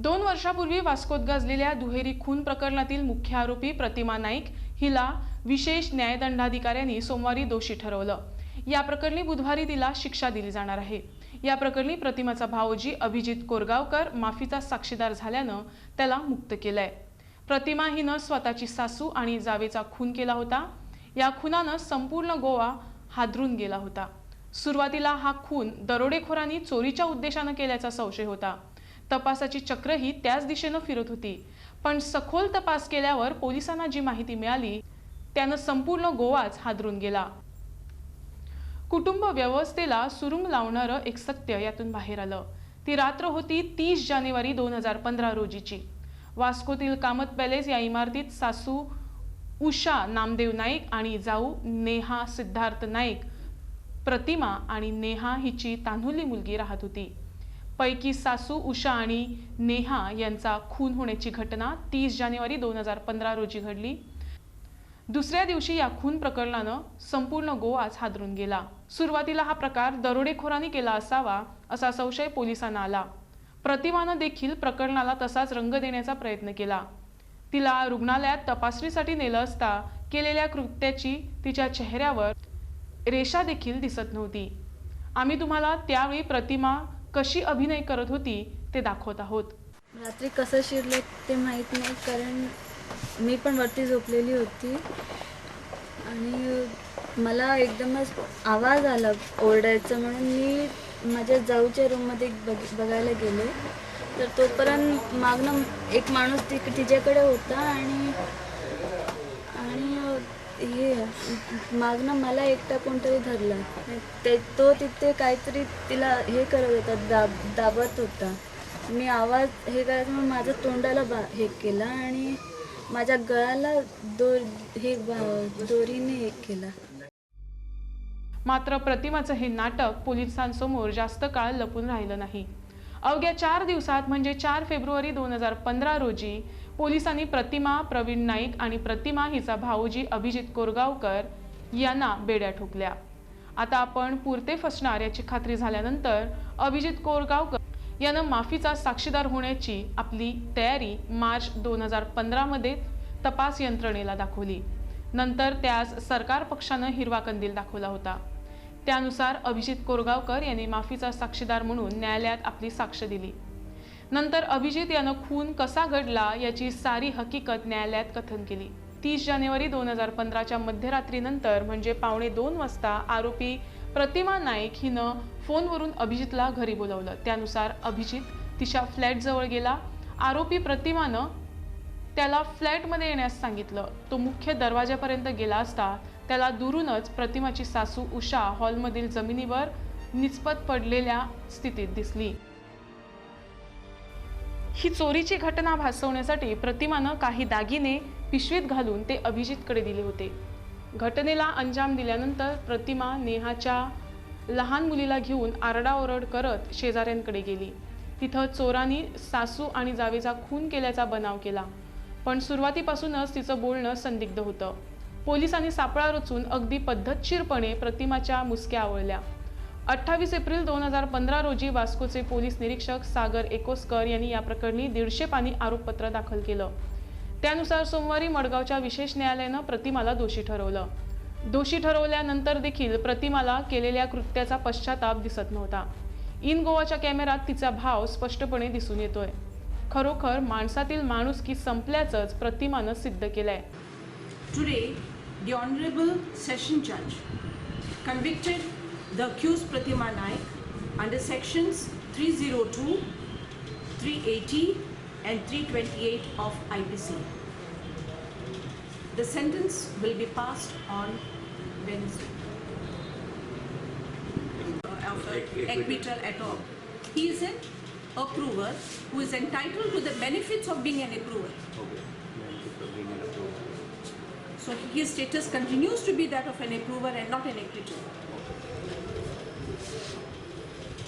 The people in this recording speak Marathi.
दोन वर्षापूर्वी वास्कोत गाजलेल्या दुहेरी खून प्रकरणातील मुख्य आरोपी प्रतिमा नाईक हिला विशेष न्यायदंडाधिकाऱ्यांनी सोमवारी दोषी ठरवलं. या प्रकरणी बुधवारी तिला शिक्षा दिली जाणार आहे. या प्रकरणी प्रतिमाचा भावोजी अभिजित कोरगावकर माफीचा साक्षीदार झाल्यानं त्याला मुक्त केलंय. प्रतिमा हिनं स्वतःची सासू आणि जावेचा खून केला होता. या खुनानं संपूर्ण गोवा हादरून गेला होता. सुरुवातीला हा खून दरोडेखोरांनी चोरीच्या उद्देशानं केल्याचा संशय होता. तपासाची चक्रही त्याच दिशेनं फिरत होती. पण सखोल तपास केल्यावर पोलिसांना जी माहिती मिळाली त्यानं संपूर्ण गोवाच हादरून गेला. कुटुंब व्यवस्थेला सुरुंग लावणारं एक सत्य यातून बाहेर आलं. ती रात्र होती तीस जानेवारी दोन हजार पंधरा रोजीची. वास्कोतील कामत पॅलेस या इमारतीत सासू उषा नामदेव नाईक आणि जाऊ नेहा सिद्धार्थ नाईक प्रतिमा आणि नेहा हिची तान्हुली मुलगी राहत होती. पैकी सासू उषा आणि नेहा यांचा खून होण्याची घटना तीस जानेवारी दोन हजार पंधरा रोजी घडली. दुसऱ्या दिवशी या खून प्रकरणानं संपूर्ण गोवाच हादरून गेला. सुरुवातीला हा प्रकार दरोडेखोरांनी केला असावा असा संशय पोलिसांना आला. प्रतिमानं देखील प्रकरणाला तसाच रंग देण्याचा प्रयत्न केला. तिला रुग्णालयात तपासणीसाठी नेलं असता केलेल्या कृत्याची तिच्या चेहऱ्यावर रेषा देखील दिसत नव्हती. आम्ही तुम्हाला त्यावेळी प्रतिमा कशी अभिनय करत होती ते दाखवत आहोत. रात्री कसं शिरलं ते माहीत नाही कारण मी पण वरती झोपलेली होती. आणि मला एकदमच आवाज आला ओरडायचा म्हणून मी माझ्या जाऊच्या रूममध्ये बघ बघायला गेले. तर तोपर्यंत मागणं एक माणूस ति तिच्याकडे होता आणि आणि हे मागणं मला एकटा कोणतरी धरला. ते तो तिथे काहीतरी तिला हे करत होता दाब दाबत होता. मी आवाज हे करायचं म्हणून माझ्या तोंडाला बा हे केलं आणि माझ्या गळ्याला दोर हे बा- दोरीने हे केलं. मात्र प्रतिमाचं हे नाटक पोलिसांसमोर जास्त काळ लपून राहिलं नाही. अवघ्या चार दिवसात म्हणजे चार फेब्रुवारी दोन हजार पंधरा रोजी पोलिसांनी प्रतिमा प्रवीण नाईक आणि प्रतिमा हिचा भाऊजी अभिजित कोरगावकर यांना बेड्या ठोकल्या. आता आपण पुरते फसणार याची खात्री झाल्यानंतर अभिजित कोरगावकर यानं माफीचा साक्षीदार होण्याची आपली तयारी मार्च दोन हजार पंधरामध्ये तपास यंत्रणेला दाखवली. नंतर त्यास सरकार पक्षानं हिरवा कंदील दाखवला होता. त्यानुसार अभिजित कोरगावकर यांनी माफीचा साक्षीदार म्हणून न्यायालयात आपली साक्ष दिली. नंतर अभिजित यानं खून कसा घडला याची सारी हकीकत न्यायालयात कथन केली. तीस जानेवारी दोन हजार पंधराच्या मध्यरात्रीनंतर म्हणजे पावणे दोन वाजता आरोपी प्रतिमा नाईक हिनं फोनवरून अभिजितला घरी बोलावलं. त्यानुसार अभिजित तिच्या फ्लॅटजवळ गेला. आरोपी प्रतिमानं त्याला फ्लॅटमध्ये येण्यास सांगितलं. तो मुख्य दरवाजापर्यंत गेला असता त्याला दुरूनच प्रतिमाची सासू उषा हॉलमधील जमिनीवर निचपत पडलेल्या स्थितीत दिसली. ही चोरीची घटना भासवण्यासाठी प्रतिमानं काही दागिने पिशवीत घालून ते अभिजितकडे दिले होते. घटनेला अंजाम दिल्यानंतर प्रतिमा नेहाच्या लहान मुलीला घेऊन आरडाओरड करत शेजाऱ्यांकडे गेली. तिथं चोरांनी सासू आणि जावेचा खून केल्याचा बनाव केला. पण सुरुवातीपासूनच तिचं बोलणं संदिग्ध होतं. पोलिसांनी सापळा रचून अगदी पद्धतशीरपणे प्रतिमाच्या मुसक्या आवळल्या. अठ्ठावीस एप्रिल दोन हजार पंधरा रोजी वास्कोचे पोलीस निरीक्षक सागर एकोस्कर यांनी या प्रकरणी दीडशे पाणी आरोपपत्र दाखल केलं. त्यानुसार सोमवारी मडगावच्या विशेष न्यायालयानं प्रतिमाला दोषी ठरवलं. दोषी ठरवल्यानंतर देखील प्रतिमाला केलेल्या कृत्याचा पश्चाताप दिसत नव्हता. इन गोवाच्या कॅमेऱ्यात तिचा भाव स्पष्टपणे दिसून येतोय. खरोखर माणसातील माणूस की संपल्याचंच प्रतिमानं सिद्ध केलं आहे टुडे द ऑनरेबल सेशन जज convicted the accused Pratima Naik under sections three zero two three eighty and three twenty eight of I P C the sentence will be passed on veins एक at all he is an approver who is entitled to the benefits of being an approver. So his status continues to be that of an approver and not an acquitter.